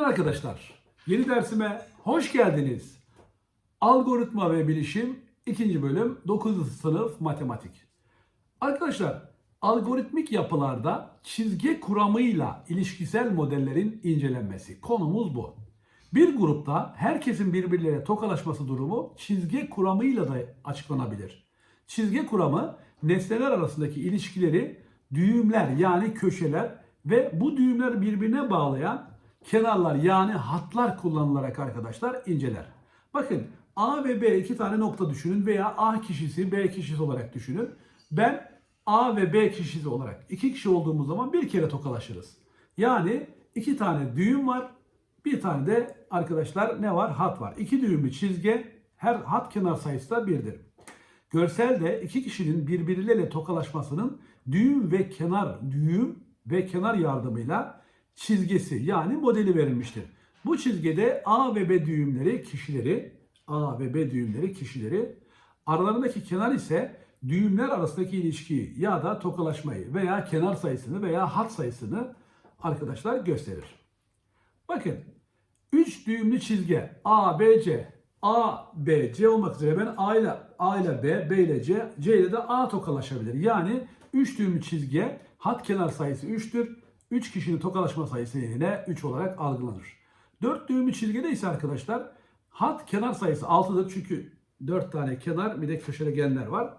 günler arkadaşlar. Yeni dersime hoş geldiniz. Algoritma ve bilişim 2. bölüm 9. sınıf matematik. Arkadaşlar algoritmik yapılarda çizgi kuramıyla ilişkisel modellerin incelenmesi. Konumuz bu. Bir grupta herkesin birbirleriyle tokalaşması durumu çizgi kuramıyla da açıklanabilir. Çizgi kuramı nesneler arasındaki ilişkileri düğümler yani köşeler ve bu düğümler birbirine bağlayan kenarlar yani hatlar kullanılarak arkadaşlar inceler. Bakın A ve B iki tane nokta düşünün veya A kişisi B kişisi olarak düşünün. Ben A ve B kişisi olarak iki kişi olduğumuz zaman bir kere tokalaşırız. Yani iki tane düğüm var. Bir tane de arkadaşlar ne var? Hat var. İki düğümlü çizgi her hat kenar sayısı da birdir. Görselde iki kişinin birbirleriyle tokalaşmasının düğüm ve kenar düğüm ve kenar yardımıyla çizgisi yani modeli verilmiştir. Bu çizgide A ve B düğümleri kişileri A ve B düğümleri kişileri aralarındaki kenar ise düğümler arasındaki ilişkiyi ya da tokalaşmayı veya kenar sayısını veya hat sayısını arkadaşlar gösterir. Bakın 3 düğümlü çizgi A, B, C. A, B, C olmak üzere ben A ile A ile B, B ile C, C ile de A tokalaşabilir. Yani 3 düğümlü çizgi hat kenar sayısı 3'tür. 3 kişinin tokalaşma sayısı yine 3 olarak algılanır. 4 düğümlü çizgide ise arkadaşlar hat kenar sayısı 6'dır. Çünkü 4 tane kenar bir de köşegenler var.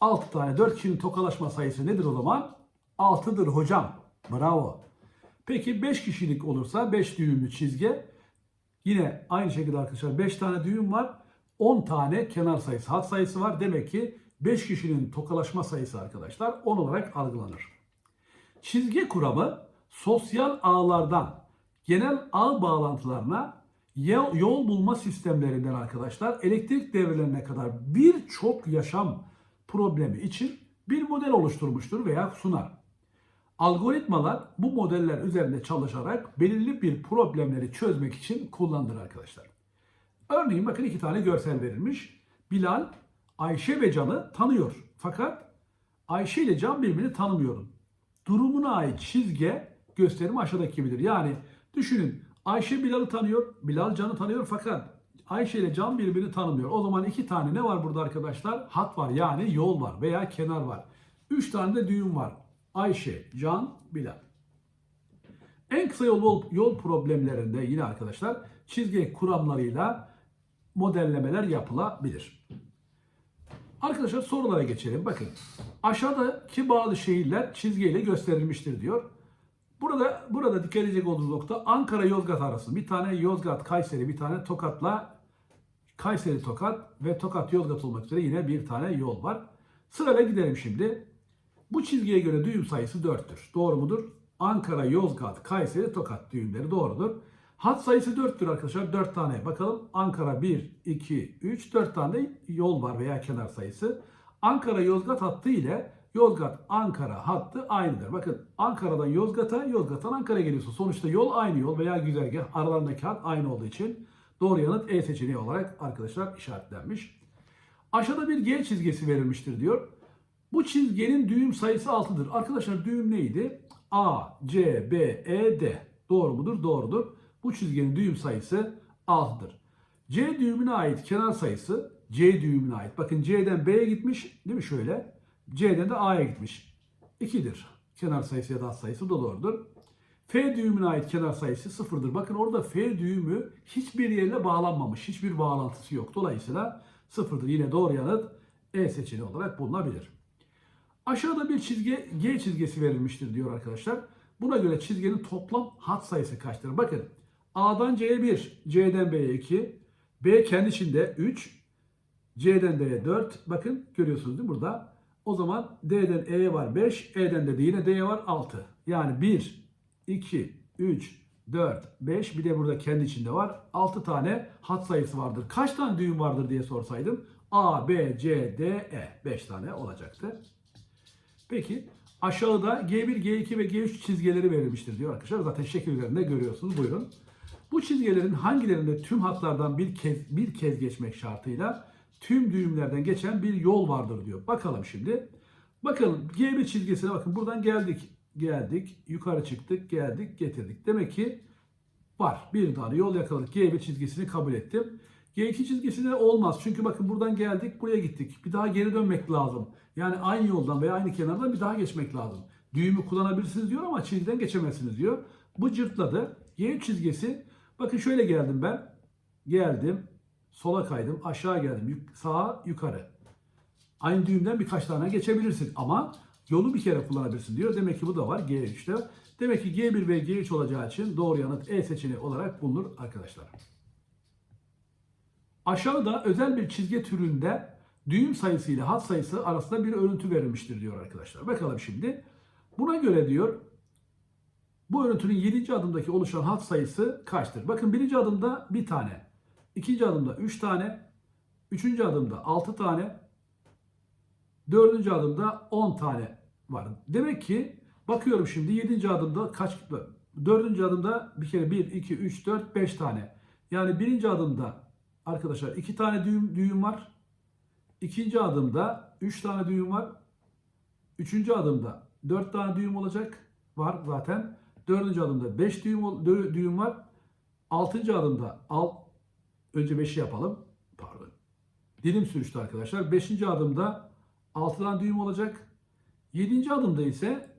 6 tane 4 kişinin tokalaşma sayısı nedir o zaman? 6'dır hocam. Bravo. Peki 5 kişilik olursa 5 düğümlü çizgi Yine aynı şekilde arkadaşlar 5 tane düğüm var. 10 tane kenar sayısı, hat sayısı var. Demek ki 5 kişinin tokalaşma sayısı arkadaşlar 10 olarak algılanır. Çizgi kuramı sosyal ağlardan genel ağ bağlantılarına yol, bulma sistemlerinden arkadaşlar elektrik devrelerine kadar birçok yaşam problemi için bir model oluşturmuştur veya sunar. Algoritmalar bu modeller üzerinde çalışarak belirli bir problemleri çözmek için kullanılır arkadaşlar. Örneğin bakın iki tane görsel verilmiş. Bilal, Ayşe ve Can'ı tanıyor. Fakat Ayşe ile Can birbirini tanımıyor. Durumuna ait çizgi gösterimi aşağıdaki gibidir. Yani düşünün Ayşe Bilal'ı tanıyor, Bilal Can'ı tanıyor fakat Ayşe ile Can birbirini tanımıyor. O zaman iki tane ne var burada arkadaşlar? Hat var yani yol var veya kenar var. Üç tane de düğüm var. Ayşe, Can, Bilal. En kısa yol, yol problemlerinde yine arkadaşlar çizgi kuramlarıyla modellemeler yapılabilir. Arkadaşlar sorulara geçelim. Bakın aşağıdaki bazı şehirler çizgiyle gösterilmiştir diyor. Burada burada dikkat edecek olduğunuz nokta Ankara Yozgat arası. Bir tane Yozgat Kayseri, bir tane Tokat'la Kayseri Tokat ve Tokat Yozgat olmak üzere yine bir tane yol var. Sırayla gidelim şimdi. Bu çizgiye göre düğüm sayısı 4'tür. Doğru mudur? Ankara, Yozgat, Kayseri, Tokat düğümleri doğrudur. Hat sayısı 4'tür arkadaşlar. 4 tane. Bakalım Ankara 1, 2, 3, 4 tane yol var veya kenar sayısı. Ankara Yozgat hattı ile Yozgat Ankara hattı aynıdır. Bakın Ankara'dan Yozgat'a, Yozgat'tan Ankara'ya geliyorsun. Sonuçta yol aynı yol veya güzergah aralarındaki hat aynı olduğu için doğru yanıt E seçeneği olarak arkadaşlar işaretlenmiş. Aşağıda bir G çizgisi verilmiştir diyor. Bu çizginin düğüm sayısı 6'dır. Arkadaşlar düğüm neydi? A, C, B, E, D. Doğru mudur? Doğrudur. Bu çizginin düğüm sayısı 6'dır. C düğümüne ait kenar sayısı C düğümüne ait. Bakın C'den B'ye gitmiş değil mi şöyle? C'den de A'ya gitmiş. 2'dir. Kenar sayısı ya da hat sayısı da doğrudur. F düğümüne ait kenar sayısı 0'dır. Bakın orada F düğümü hiçbir yerle bağlanmamış. Hiçbir bağlantısı yok. Dolayısıyla 0'dır. Yine doğru yanıt E seçeneği olarak bulunabilir. Aşağıda bir çizgi G çizgisi verilmiştir diyor arkadaşlar. Buna göre çizginin toplam hat sayısı kaçtır? Bakın A'dan C'ye 1, C'den B'ye 2, B kendi içinde 3, C'den D'ye 4. Bakın görüyorsunuz değil mi burada? O zaman D'den E'ye var 5, E'den de, yine D'ye var 6. Yani 1, 2, 3, 4, 5 bir de burada kendi içinde var. 6 tane hat sayısı vardır. Kaç tane düğüm vardır diye sorsaydım A, B, C, D, E 5 tane olacaktı. Peki aşağıda G1, G2 ve G3 çizgileri verilmiştir diyor arkadaşlar. Zaten şekil üzerinde görüyorsunuz. Buyurun. Bu çizgilerin hangilerinde tüm hatlardan bir kez bir kez geçmek şartıyla tüm düğümlerden geçen bir yol vardır diyor. Bakalım şimdi. Bakalım G1 çizgisine bakın buradan geldik. Geldik. Yukarı çıktık. Geldik. Getirdik. Demek ki Var. Bir tane yol yakaladık. G1 çizgisini kabul ettim. G2 çizgisi de olmaz. Çünkü bakın buradan geldik buraya gittik. Bir daha geri dönmek lazım. Yani aynı yoldan veya aynı kenardan bir daha geçmek lazım. Düğümü kullanabilirsiniz diyor ama çizgiden geçemezsiniz diyor. Bu cırtladı. Y3 çizgisi. Bakın şöyle geldim ben. Geldim. Sola kaydım. Aşağı geldim. Yuk- sağa yukarı. Aynı düğümden birkaç tane geçebilirsin ama yolu bir kere kullanabilirsin diyor. Demek ki bu da var G3'te. Demek ki G1 ve G3 olacağı için doğru yanıt E seçeneği olarak bulunur arkadaşlar. Aşağıda özel bir çizgi türünde düğüm sayısı ile hat sayısı arasında bir örüntü verilmiştir diyor arkadaşlar. Bakalım şimdi. Buna göre diyor bu örüntünün 7. adımdaki oluşan hat sayısı kaçtır? Bakın birinci adımda bir tane, ikinci adımda 3 tane, üçüncü adımda 6 tane, dördüncü adımda 10 tane var. Demek ki bakıyorum şimdi 7. adımda kaç, dördüncü adımda bir kere 1, 2, 3, 4, 5 tane. Yani birinci adımda arkadaşlar 2 tane düğüm, düğüm var. İkinci adımda 3 tane düğüm var. Üçüncü adımda 4 tane düğüm olacak. Var zaten. Dördüncü adımda 5 düğüm, düğüm var. Altıncı adımda al, önce 5'i yapalım. Pardon. Dilim sürüştü arkadaşlar. Beşinci adımda 6 tane düğüm olacak. Yedinci adımda ise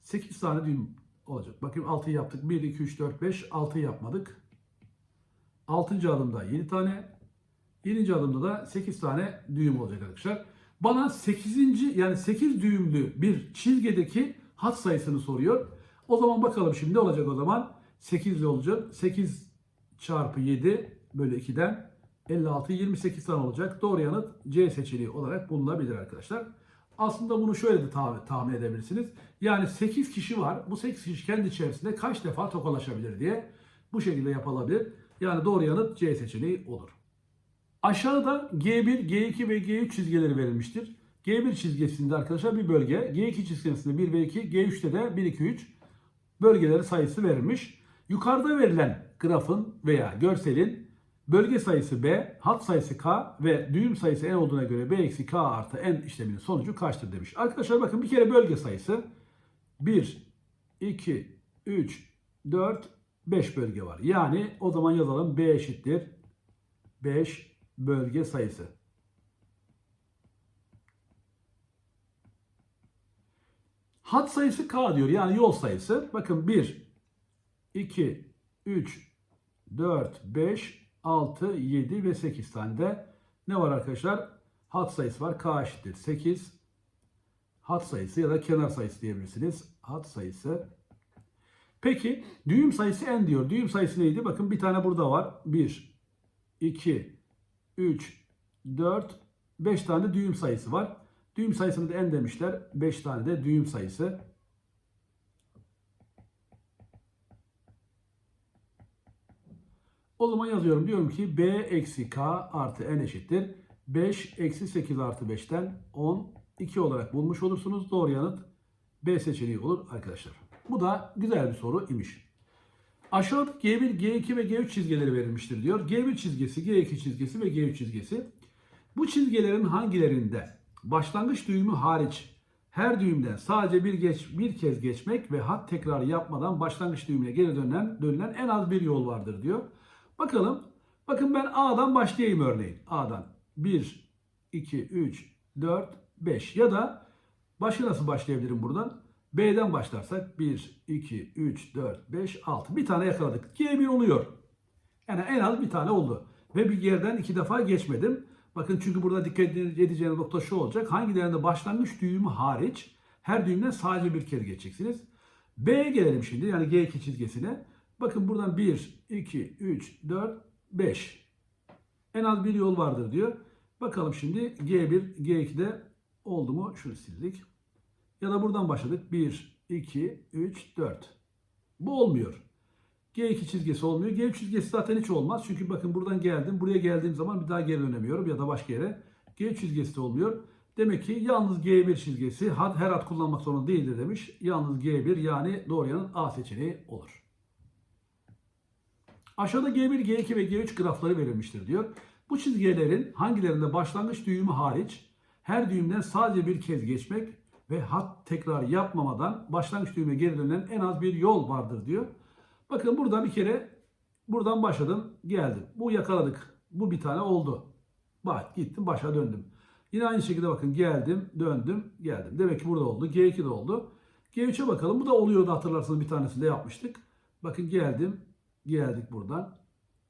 8 tane düğüm olacak. Bakayım 6'yı yaptık. 1, 2, 3, 4, 5. 6'yı yapmadık. Altıncı adımda 7 tane. 7. adımda da 8 tane düğüm olacak arkadaşlar. Bana 8. yani 8 düğümlü bir çizgideki hat sayısını soruyor. O zaman bakalım şimdi ne olacak o zaman? 8 olacak. 8 çarpı 7 bölü 2'den 56 28 tane olacak. Doğru yanıt C seçeneği olarak bulunabilir arkadaşlar. Aslında bunu şöyle de tah- tahmin edebilirsiniz. Yani 8 kişi var. Bu 8 kişi kendi içerisinde kaç defa tokalaşabilir diye bu şekilde yapılabilir. Yani doğru yanıt C seçeneği olur. Aşağıda G1, G2 ve G3 çizgileri verilmiştir. G1 çizgisinde arkadaşlar bir bölge, G2 çizgisinde 1 ve 2, G3'te de 1, 2, 3 bölgeleri sayısı verilmiş. Yukarıda verilen grafın veya görselin bölge sayısı B, hat sayısı K ve düğüm sayısı N olduğuna göre B eksi K artı N işleminin sonucu kaçtır demiş. Arkadaşlar bakın bir kere bölge sayısı 1, 2, 3, 4, 5 bölge var. Yani o zaman yazalım B eşittir 5 bölge sayısı. Hat sayısı K diyor. Yani yol sayısı. Bakın 1, 2, 3, 4, 5, 6, 7 ve 8 tane de ne var arkadaşlar? Hat sayısı var. K eşittir 8. Hat sayısı ya da kenar sayısı diyebilirsiniz. Hat sayısı. Peki düğüm sayısı n diyor. Düğüm sayısı neydi? Bakın bir tane burada var. 1, 2, 3, 4, 5 tane düğüm sayısı var. Düğüm sayısını da n demişler. 5 tane de düğüm sayısı. O zaman yazıyorum. Diyorum ki b eksi k artı n eşittir. 5 eksi 8 artı 5'ten 10 2 olarak bulmuş olursunuz. Doğru yanıt B seçeneği olur arkadaşlar. Bu da güzel bir soru imiş. Aşağıda G1, G2 ve G3 çizgileri verilmiştir diyor. G1 çizgisi, G2 çizgisi ve G3 çizgisi. Bu çizgilerin hangilerinde başlangıç düğümü hariç her düğümden sadece bir geç bir kez geçmek ve hat tekrarı yapmadan başlangıç düğümüne geri dönen dönülen en az bir yol vardır diyor. Bakalım. Bakın ben A'dan başlayayım örneğin. A'dan 1 2 3 4 5 ya da başka nasıl başlayabilirim buradan? B'den başlarsak 1 2 3 4 5 6 bir tane yakaladık. G1 oluyor. Yani en az bir tane oldu. Ve bir yerden iki defa geçmedim. Bakın çünkü burada dikkat edeceğiniz nokta şu olacak. Hangilerinde başlangıç düğümü hariç her düğümden sadece bir kere geçeceksiniz. B'ye gelelim şimdi yani G2 çizgisine. Bakın buradan 1, 2, 3, 4, 5. En az bir yol vardır diyor. Bakalım şimdi G1, G2'de oldu mu? Şunu sildik. Ya da buradan başladık. 1, 2, 3, 4. Bu olmuyor. G2 çizgisi olmuyor. G3 çizgisi zaten hiç olmaz. Çünkü bakın buradan geldim. Buraya geldiğim zaman bir daha geri dönemiyorum ya da başka yere. G3 çizgisi de olmuyor. Demek ki yalnız G1 çizgisi her hat kullanmak zorunda değildir demiş. Yalnız G1 yani doğru yanıt A seçeneği olur. Aşağıda G1, G2 ve G3 grafları verilmiştir diyor. Bu çizgilerin hangilerinde başlangıç düğümü hariç her düğümden sadece bir kez geçmek ve hat tekrar yapmamadan başlangıç düğüme geri dönen en az bir yol vardır diyor. Bakın burada bir kere buradan başladım geldim. Bu yakaladık. Bu bir tane oldu. Bak gittim başa döndüm. Yine aynı şekilde bakın geldim döndüm geldim. Demek ki burada oldu. G2 de oldu. G3'e bakalım. Bu da oluyordu hatırlarsınız bir tanesinde yapmıştık. Bakın geldim. Geldik buradan.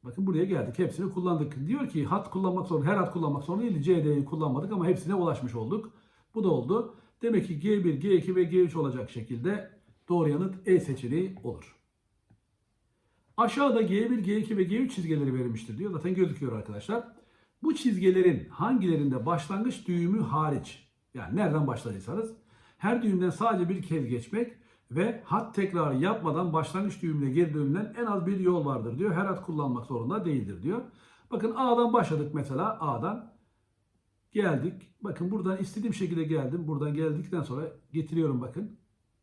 Bakın buraya geldik. Hepsini kullandık. Diyor ki hat kullanmak zorunda. Her hat kullanmak zorunda değil. CD'yi kullanmadık ama hepsine ulaşmış olduk. Bu da oldu. Demek ki G1, G2 ve G3 olacak şekilde doğru yanıt E seçeneği olur. Aşağıda G1, G2 ve G3 çizgileri verilmiştir diyor. Zaten gözüküyor arkadaşlar. Bu çizgilerin hangilerinde başlangıç düğümü hariç yani nereden başladıysanız her düğümden sadece bir kez geçmek ve hat tekrarı yapmadan başlangıç düğümüne geri dönülen en az bir yol vardır diyor. Her hat kullanmak zorunda değildir diyor. Bakın A'dan başladık mesela A'dan geldik. Bakın buradan istediğim şekilde geldim. Buradan geldikten sonra getiriyorum bakın.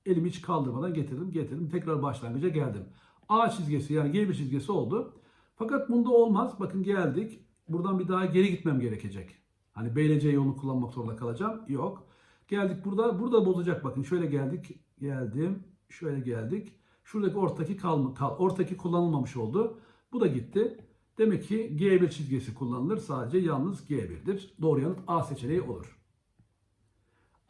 Elimi hiç kaldırmadan getirdim getirdim. Tekrar başlangıca geldim. A çizgisi yani G1 çizgisi oldu. Fakat bunda olmaz. Bakın geldik. Buradan bir daha geri gitmem gerekecek. Hani B ile C yolunu kullanmak zorunda kalacağım. Yok. Geldik burada. Burada bozacak bakın. Şöyle geldik. Geldim. Şöyle geldik. Şuradaki ortaki kalma, kal, ortaki kullanılmamış oldu. Bu da gitti. Demek ki G1 çizgisi kullanılır. Sadece yalnız G1'dir. Doğru yanıt A seçeneği olur.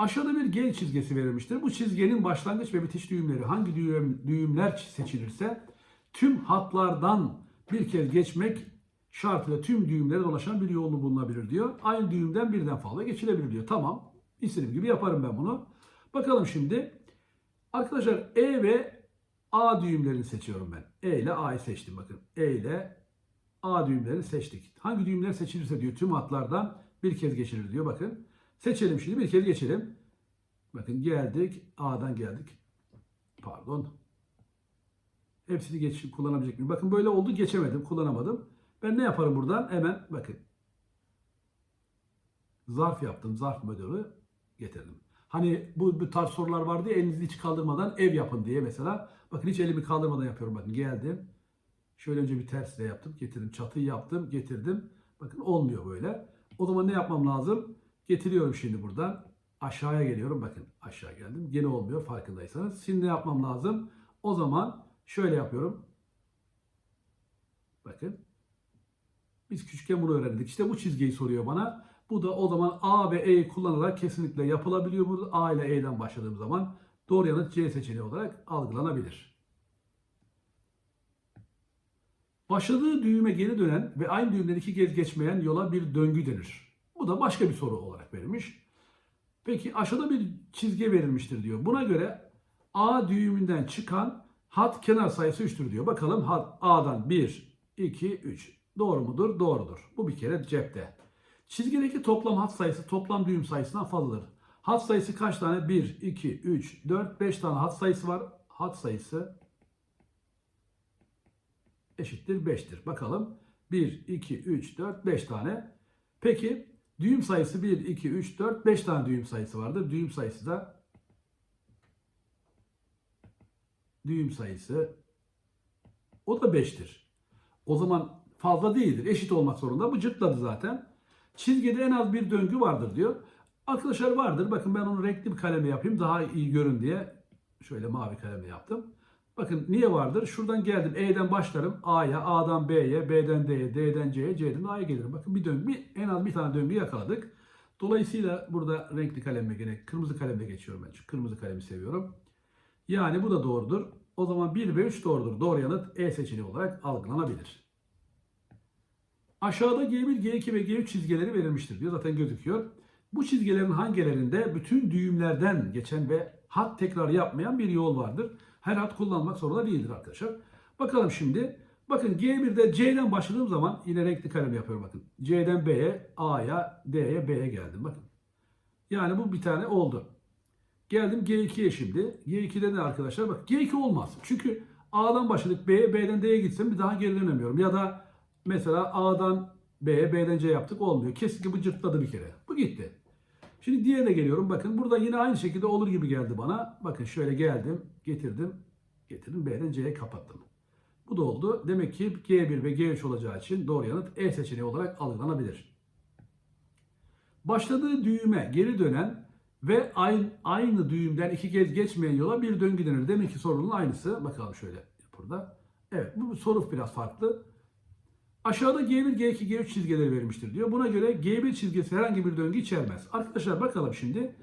Aşağıda bir G çizgisi verilmiştir. Bu çizginin başlangıç ve bitiş düğümleri hangi düğüm, düğümler seçilirse tüm hatlardan bir kez geçmek şartıyla tüm düğümlere dolaşan bir yolu bulunabilir diyor. Aynı düğümden birden fazla geçilebilir diyor. Tamam. İstediğim gibi yaparım ben bunu. Bakalım şimdi. Arkadaşlar E ve A düğümlerini seçiyorum ben. E ile A'yı seçtim bakın. E ile A düğümlerini seçtik. Hangi düğümler seçilirse diyor tüm hatlardan bir kez geçilir diyor bakın. Seçelim şimdi bir kez geçelim. Bakın geldik. A'dan geldik. Pardon. Hepsini geç, kullanabilecek miyim? Bakın böyle oldu geçemedim. Kullanamadım. Ben ne yaparım buradan? Hemen bakın. Zarf yaptım. Zarf modülü getirdim. Hani bu, bu tarz sorular vardı ya elinizi hiç kaldırmadan ev yapın diye mesela. Bakın hiç elimi kaldırmadan yapıyorum. Bakın geldim. Şöyle önce bir tersle yaptım. Getirdim. Çatıyı yaptım. Getirdim. Bakın olmuyor böyle. O zaman ne yapmam lazım? Getiriyorum şimdi buradan. Aşağıya geliyorum. Bakın aşağı geldim. Gene olmuyor farkındaysanız. Şimdi yapmam lazım? O zaman şöyle yapıyorum. Bakın. Biz küçükken bunu öğrendik. İşte bu çizgiyi soruyor bana. Bu da o zaman A ve E'yi kullanarak kesinlikle yapılabiliyor. Burada A ile E'den başladığım zaman doğru yanıt C seçeneği olarak algılanabilir. Başladığı düğüme geri dönen ve aynı düğümden iki kez geçmeyen yola bir döngü denir. Bu da başka bir soru olarak verilmiş. Peki aşağıda bir çizgi verilmiştir diyor. Buna göre A düğümünden çıkan hat kenar sayısı 3'tür diyor. Bakalım hat A'dan 1, 2, 3. Doğru mudur? Doğrudur. Bu bir kere cepte. Çizgideki toplam hat sayısı toplam düğüm sayısından fazladır. Hat sayısı kaç tane? 1, 2, 3, 4, 5 tane hat sayısı var. Hat sayısı eşittir 5'tir. Bakalım 1, 2, 3, 4, 5 tane. Peki düğüm sayısı 1, 2, 3, 4, 5 tane düğüm sayısı vardır. Düğüm sayısı da düğüm sayısı o da 5'tir. O zaman fazla değildir. Eşit olmak zorunda. Bu cırtladı zaten. Çizgide en az bir döngü vardır diyor. Arkadaşlar vardır. Bakın ben onu renkli bir kalemle yapayım. Daha iyi görün diye. Şöyle mavi kalemle yaptım. Bakın niye vardır? Şuradan geldim. E'den başlarım. A'ya, A'dan B'ye, B'den D'ye, D'den C'ye, C'den A'ya gelirim. Bakın bir döngü, en az bir tane döngü yakaladık. Dolayısıyla burada renkli kalemle gene kırmızı kalemle geçiyorum ben. Çünkü kırmızı kalemi seviyorum. Yani bu da doğrudur. O zaman 1 ve 3 doğrudur. Doğru yanıt E seçeneği olarak algılanabilir. Aşağıda G1, G2 ve G3 çizgileri verilmiştir diyor. Zaten gözüküyor. Bu çizgilerin hangilerinde bütün düğümlerden geçen ve hat tekrar yapmayan bir yol vardır. Her hat kullanmak zorunda değildir arkadaşlar. Bakalım şimdi. Bakın G1'de C'den başladığım zaman yine renkli kalem yapıyorum bakın. C'den B'ye, A'ya, D'ye, B'ye geldim bakın. Yani bu bir tane oldu. Geldim G2'ye şimdi. G2'de ne arkadaşlar? Bak G2 olmaz. Çünkü A'dan başladık B'ye, B'den D'ye gitsem bir daha geri dönemiyorum. Ya da mesela A'dan B'ye, B'den C'ye yaptık olmuyor. Kesinlikle bu cırtladı bir kere. Bu gitti. Şimdi diğerine geliyorum. Bakın burada yine aynı şekilde olur gibi geldi bana. Bakın şöyle geldim, getirdim, getirdim B'den C'ye kapattım. Bu da oldu. Demek ki G1 ve G3 olacağı için doğru yanıt E seçeneği olarak algılanabilir. Başladığı düğüme geri dönen ve aynı, aynı düğümden iki kez geçmeyen yola bir döngü denir. Demek ki sorunun aynısı. Bakalım şöyle burada. Evet bu soru biraz farklı. Aşağıda G1, G2, G3 çizgileri verilmiştir diyor. Buna göre G1 çizgisi herhangi bir döngü içermez. Arkadaşlar bakalım şimdi.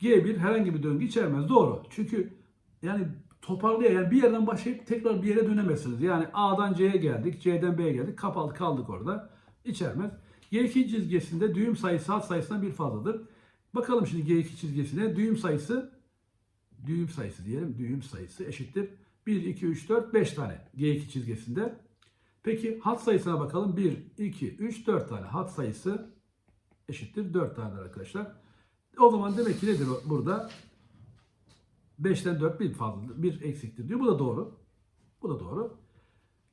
G1 herhangi bir döngü içermez. Doğru. Çünkü yani toparlıyor yani bir yerden başlayıp tekrar bir yere dönemezsiniz. Yani A'dan C'ye geldik, C'den B'ye geldik. Kapalı kaldık orada. İçermez. G2 çizgisinde düğüm sayısı hat sayısından bir fazladır. Bakalım şimdi G2 çizgisine düğüm sayısı düğüm sayısı diyelim. Düğüm sayısı eşittir. 1, 2, 3, 4, 5 tane G2 çizgisinde. Peki hat sayısına bakalım. 1, 2, 3, 4 tane hat sayısı eşittir 4 tane arkadaşlar. O zaman demek ki nedir burada? 5'ten 4 bir fazladır, bir eksiktir diyor. Bu da doğru. Bu da doğru.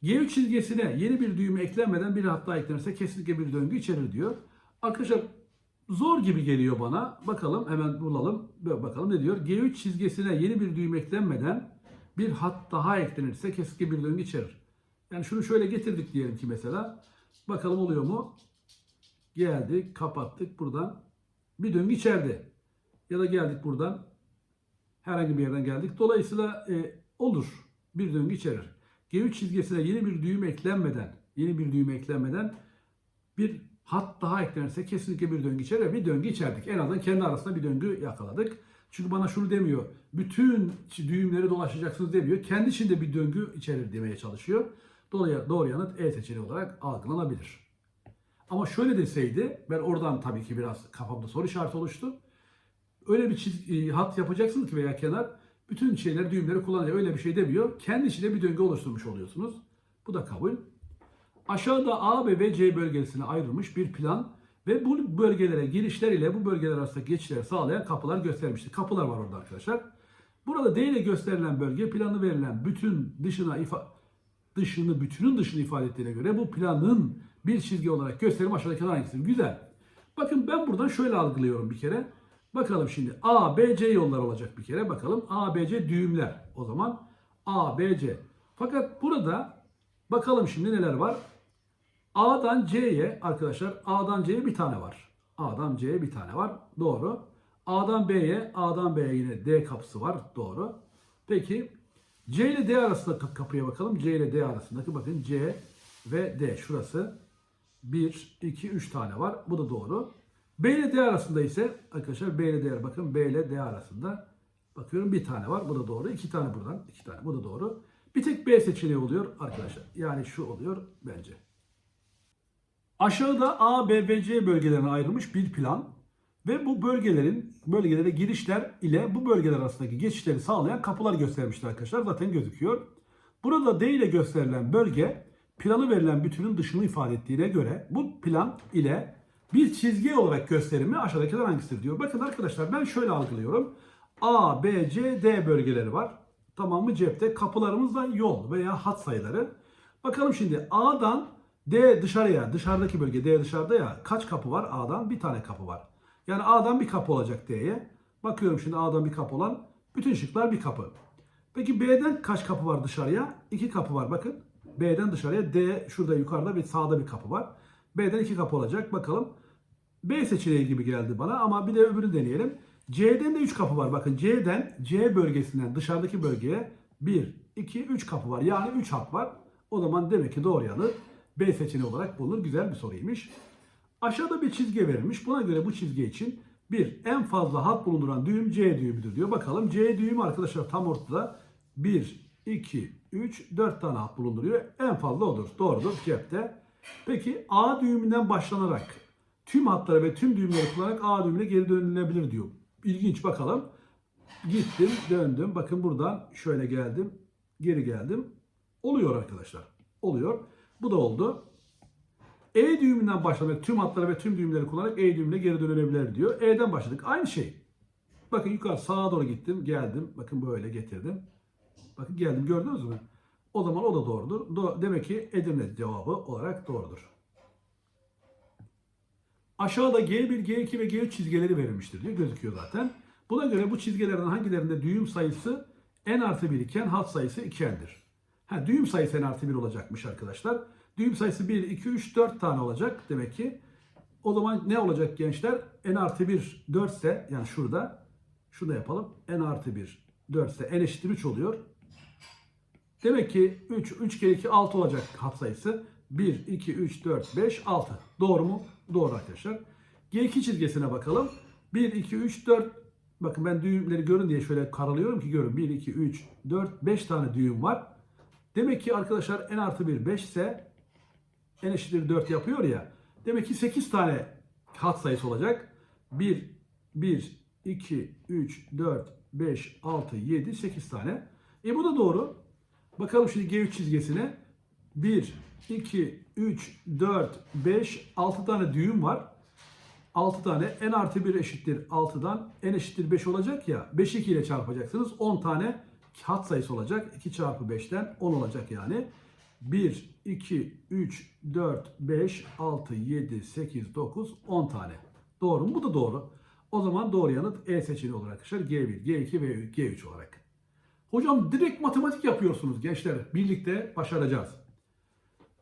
G3 çizgisine yeni bir düğüm eklenmeden bir hat daha eklenirse kesinlikle bir döngü içerir diyor. Arkadaşlar zor gibi geliyor bana. Bakalım hemen bulalım. Bakalım ne diyor? G3 çizgisine yeni bir düğüm eklenmeden bir hat daha eklenirse kesinlikle bir döngü içerir. Yani şunu şöyle getirdik diyelim ki mesela. Bakalım oluyor mu? Geldik, kapattık buradan. Bir döngü içerdi. Ya da geldik buradan. Herhangi bir yerden geldik. Dolayısıyla e, olur. Bir döngü içerir. G3 çizgisine yeni bir düğüm eklenmeden, yeni bir düğüm eklenmeden bir hat daha eklenirse kesinlikle bir döngü içerir bir döngü içerdik. En azından kendi arasında bir döngü yakaladık. Çünkü bana şunu demiyor. Bütün düğümleri dolaşacaksınız demiyor. Kendi içinde bir döngü içerir demeye çalışıyor. Dolayı doğru yanıt E seçeneği olarak algılanabilir. Ama şöyle deseydi ben oradan tabii ki biraz kafamda soru işareti oluştu. Öyle bir çiz, e, hat yapacaksınız ki veya kenar bütün şeyleri düğümleri kullanacak öyle bir şey demiyor. Kendi içinde bir döngü oluşturmuş oluyorsunuz. Bu da kabul. Aşağıda A ve B, C bölgesine ayrılmış bir plan ve bu bölgelere girişler ile bu bölgeler arasındaki geçişleri sağlayan kapılar göstermiştir. Kapılar var orada arkadaşlar. Burada D ile gösterilen bölge planı verilen bütün dışına ifa dışını, bütünün dışını ifade ettiğine göre bu planın bir çizgi olarak gösterim aşağıdaki hangisidir? Güzel. Bakın ben buradan şöyle algılıyorum bir kere. Bakalım şimdi A, B, C yollar olacak bir kere. Bakalım A, B, C düğümler. O zaman A, B, C. Fakat burada bakalım şimdi neler var. A'dan C'ye arkadaşlar A'dan C'ye bir tane var. A'dan C'ye bir tane var. Doğru. A'dan B'ye, A'dan B'ye yine D kapısı var. Doğru. Peki C ile D arasındaki kapıya bakalım. C ile D arasındaki bakın C ve D şurası 1, 2, 3 tane var. Bu da doğru. B ile D arasında ise arkadaşlar B ile D bakın B ile D arasında bakıyorum bir tane var. Bu da doğru. İki tane buradan. iki tane. Bu da doğru. Bir tek B seçeneği oluyor arkadaşlar. Yani şu oluyor bence. Aşağıda A, B ve C bölgelerine ayrılmış bir plan ve bu bölgelerin bölgelere girişler ile bu bölgeler arasındaki geçişleri sağlayan kapılar göstermişler arkadaşlar. Zaten gözüküyor. Burada D ile gösterilen bölge planı verilen bütünün dışını ifade ettiğine göre bu plan ile bir çizgi olarak gösterimi aşağıdakiler hangisidir diyor. Bakın arkadaşlar ben şöyle algılıyorum. A, B, C, D bölgeleri var. Tamam mı cepte? Kapılarımız da yol veya hat sayıları. Bakalım şimdi A'dan D dışarıya, dışarıdaki bölge D dışarıda ya kaç kapı var? A'dan bir tane kapı var. Yani A'dan bir kapı olacak D'ye. Bakıyorum şimdi A'dan bir kapı olan bütün şıklar bir kapı. Peki B'den kaç kapı var dışarıya? İki kapı var bakın. B'den dışarıya D şurada yukarıda bir sağda bir kapı var. B'den iki kapı olacak. Bakalım. B seçeneği gibi geldi bana ama bir de öbürünü deneyelim. C'den de 3 kapı var. Bakın C'den C bölgesinden dışarıdaki bölgeye 1, 2, 3 kapı var. Yani 3 hat var. O zaman demek ki doğru yanıt B seçeneği olarak bulunur. Güzel bir soruymuş. Aşağıda bir çizgi verilmiş. Buna göre bu çizgi için bir en fazla hat bulunduran düğüm C düğümüdür diyor. Bakalım C düğümü arkadaşlar tam ortada 1, 2, 3, 4 tane hat bulunduruyor. En fazla odur. Doğrudur cepte. Peki A düğümünden başlanarak tüm hatları ve tüm düğümleri kullanarak A düğümüne geri dönülebilir diyor. İlginç bakalım. Gittim, döndüm. Bakın buradan şöyle geldim. Geri geldim. Oluyor arkadaşlar. Oluyor. Bu da oldu. E düğümünden başlamak tüm hatları ve tüm düğümleri kullanarak E düğümüne geri dönülebilir diyor. E'den başladık. Aynı şey. Bakın yukarı sağa doğru gittim. Geldim. Bakın böyle getirdim. Bakın geldim. Gördünüz mü? O zaman o da doğrudur. Do- Demek ki Edirne cevabı olarak doğrudur. Aşağıda G1, G2 ve G3 çizgileri verilmiştir diyor. Gözüküyor zaten. Buna göre bu çizgilerden hangilerinde düğüm sayısı n artı 1 iken hat sayısı 2n'dir. Ha, düğüm sayısı n artı 1 olacakmış arkadaşlar. Düğüm sayısı 1, 2, 3, 4 tane olacak demek ki. O zaman ne olacak gençler? n artı 1 4 ise yani şurada şunu da yapalım. n artı 1 4 ise n eşittir 3 oluyor. Demek ki 3, 3 kere 2 6 olacak hat sayısı. 1, 2, 3, 4, 5, 6. Doğru mu? Doğru arkadaşlar. G2 çizgisine bakalım. 1, 2, 3, 4. Bakın ben düğümleri görün diye şöyle karalıyorum ki görün. 1, 2, 3, 4, 5 tane düğüm var. Demek ki arkadaşlar n artı 1 5 ise n eşittir 4 yapıyor ya. Demek ki 8 tane hat sayısı olacak. 1, 1, 2, 3, 4, 5, 6, 7, 8 tane. E bu da doğru. Bakalım şimdi G3 çizgisine. 1, 2, 3, 4, 5, 6 tane düğüm var. 6 tane n artı 1 eşittir 6'dan n eşittir 5 olacak ya. 5 2 ile çarpacaksınız. 10 tane hat sayısı olacak. 2 çarpı 5'ten 10 olacak yani. 1, 2, 3, 4, 5, 6, 7, 8, 9, 10 tane. Doğru mu? Bu da doğru. O zaman doğru yanıt E seçeneği olarak arkadaşlar G1, G2 ve G3 olarak. Hocam direkt matematik yapıyorsunuz gençler. Birlikte başaracağız.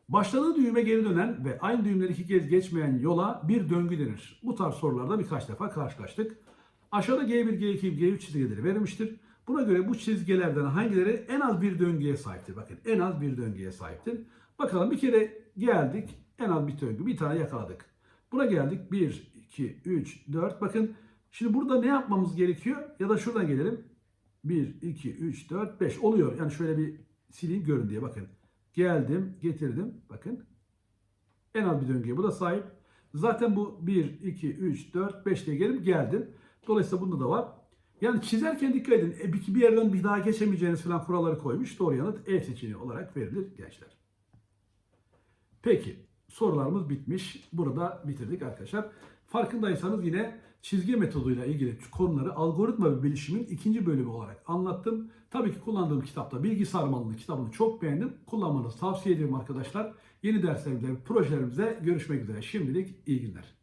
Başladığı düğüme geri dönen ve aynı düğümleri iki kez geçmeyen yola bir döngü denir. Bu tarz sorularda birkaç defa karşılaştık. Aşağıda G1, G2, G3 çizgileri verilmiştir. Buna göre bu çizgilerden hangileri en az bir döngüye sahiptir? Bakın en az bir döngüye sahiptir. Bakalım bir kere geldik. En az bir döngü. Bir tane yakaladık. Buna geldik. 1, 2, 3, 4. Bakın şimdi burada ne yapmamız gerekiyor? Ya da şuradan gelelim. 1, 2, 3, 4, 5 oluyor. Yani şöyle bir sileyim görün diye bakın. Geldim, getirdim. Bakın. En az bir döngüye bu da sahip. Zaten bu 1, 2, 3, 4, 5 diye gelip geldim. Dolayısıyla bunda da var. Yani çizerken dikkat edin. E, bir, bir yerden bir daha geçemeyeceğiniz falan kuralları koymuş. Doğru yanıt E seçeneği olarak verilir gençler. Peki sorularımız bitmiş. Burada bitirdik arkadaşlar. Farkındaysanız yine çizgi metoduyla ilgili konuları algoritma ve bilişimin ikinci bölümü olarak anlattım. Tabii ki kullandığım kitapta Bilgi Sarmalı'nın kitabını çok beğendim. Kullanmanızı tavsiye ederim arkadaşlar. Yeni derslerimizde, projelerimizde görüşmek üzere. Şimdilik iyi günler.